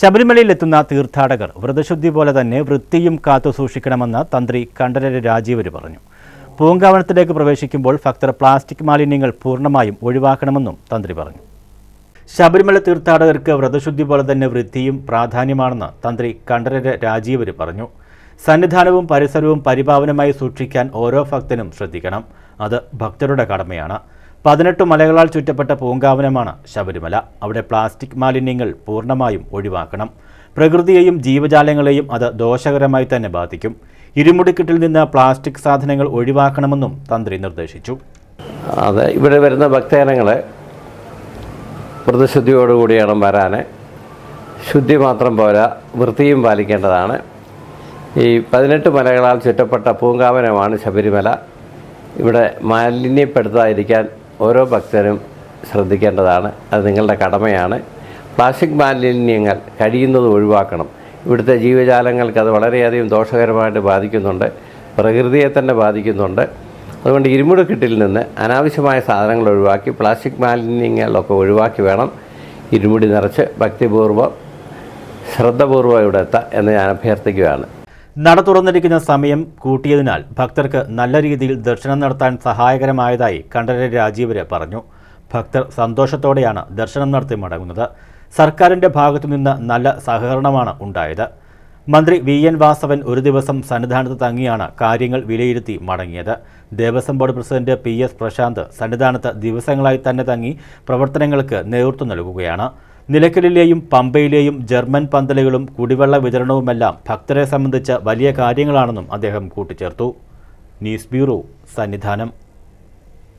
ശബരിമലയിലെത്തുന്ന തീർത്ഥാടകർ വ്രതശുദ്ധി പോലെ തന്നെ വൃത്തിയും കാത്തു സൂക്ഷിക്കണമെന്ന് തന്ത്രി കണ്ഠരര് രാജീവര് പറഞ്ഞു. പൂങ്കാവനത്തിലേക്ക് പ്രവേശിക്കുമ്പോൾ ഭക്തർ പ്ലാസ്റ്റിക് മാലിന്യങ്ങൾ പൂർണമായും ഒഴിവാക്കണമെന്നും തന്ത്രി പറഞ്ഞു. ശബരിമല തീർത്ഥാടകർക്ക് വ്രതശുദ്ധി പോലെ തന്നെ വൃത്തിയും പ്രാധാന്യമാണെന്ന് തന്ത്രി കണ്ഠരര് രാജീവര് പറഞ്ഞു. സന്നിധാനവും പരിസരവും പരിപാവനമായി സൂക്ഷിക്കാൻ ഓരോ ഭക്തനും ശ്രദ്ധിക്കണം. അത് ഭക്തരുടെ കടമയാണ്. പതിനെട്ട് മലകളാൽ ചുറ്റപ്പെട്ട പൂങ്കാവനമാണ് ശബരിമല. അവിടെ പ്ലാസ്റ്റിക് മാലിന്യങ്ങൾ പൂർണമായും ഒഴിവാക്കണം. പ്രകൃതിയെയും ജീവജാലങ്ങളെയും അത് ദോഷകരമായി തന്നെ ബാധിക്കും. ഇരുമുടിക്കെട്ടിൽ നിന്ന് പ്ലാസ്റ്റിക് സാധനങ്ങൾ ഒഴിവാക്കണമെന്നും തന്ത്രി നിർദ്ദേശിച്ചു. അത് ഇവിടെ വരുന്ന ഭക്തജനങ്ങൾ പ്രതിശുദ്ധിയോടുകൂടിയാണ് വരാൻ ശുദ്ധി മാത്രം പോരാ വൃത്തിയും പാലിക്കേണ്ടതാണ്. ഈ പതിനെട്ട് മലകളാൽ ചുറ്റപ്പെട്ട പൂങ്കാവനമാണ് ശബരിമല. ഇവിടെ മാലിന്യപ്പെടുത്താതിരിക്കാൻ ഓരോ ഭക്തരും ശ്രദ്ധിക്കേണ്ടതാണ്. അത് നിങ്ങളുടെ കടമയാണ്. പ്ലാസ്റ്റിക് മാലിന്യങ്ങൾ കഴിയുന്നത് ഒഴിവാക്കണം. ഇവിടുത്തെ ജീവജാലങ്ങൾക്ക് അത് വളരെയധികം ദോഷകരമായിട്ട് ബാധിക്കുന്നുണ്ട്. പ്രകൃതിയെ തന്നെ ബാധിക്കുന്നുണ്ട്. അതുകൊണ്ട് ഇരുമുടിക്കെട്ടിൽ നിന്ന് അനാവശ്യമായ സാധനങ്ങൾ ഒഴിവാക്കി പ്ലാസ്റ്റിക് മാലിന്യങ്ങളൊക്കെ ഒഴിവാക്കി വേണം ഇരുമുടി നിറച്ച് ഭക്തിപൂർവം ശ്രദ്ധപൂർവം ഇവിടെ എത്താം എന്ന് ഞാൻ അഭ്യർത്ഥിക്കുകയാണ്. നട തുറന്നിരിക്കുന്ന സമയം കൂട്ടിയതിനാൽ ഭക്തർക്ക് നല്ല രീതിയിൽ ദർശനം നടത്താൻ സഹായകരമായതായി കണ്ഠരര് രാജീവര് പറഞ്ഞു. ഭക്തർ സന്തോഷത്തോടെയാണ് ദർശനം നടത്തി മടങ്ങുന്നത്. സർക്കാരിന്റെ ഭാഗത്തുനിന്ന് നല്ല സഹകരണമാണ് ഉണ്ടായത്. മന്ത്രി വി എൻ വാസവൻ ഒരു ദിവസം സന്നിധാനത്ത് തങ്ങിയാണ് കാര്യങ്ങൾ വിലയിരുത്തി മടങ്ങിയത്. Devaswom board president P S Prasanth സന്നിധാനത്ത് ദിവസങ്ങളായി തന്നെ തങ്ങി പ്രവർത്തനങ്ങൾക്ക് നേതൃത്വം നൽകുകയാണ്. നിലയ്ക്കലിലെയും പമ്പയിലെയും ജർമ്മൻ പന്തലുകളും കുടിവെള്ള വിതരണവുമെല്ലാം ഭക്തരെ സംബന്ധിച്ച വലിയ കാര്യങ്ങളാണെന്നും അദ്ദേഹം കൂട്ടിച്ചേർത്തു. News bureau Sannidhanam.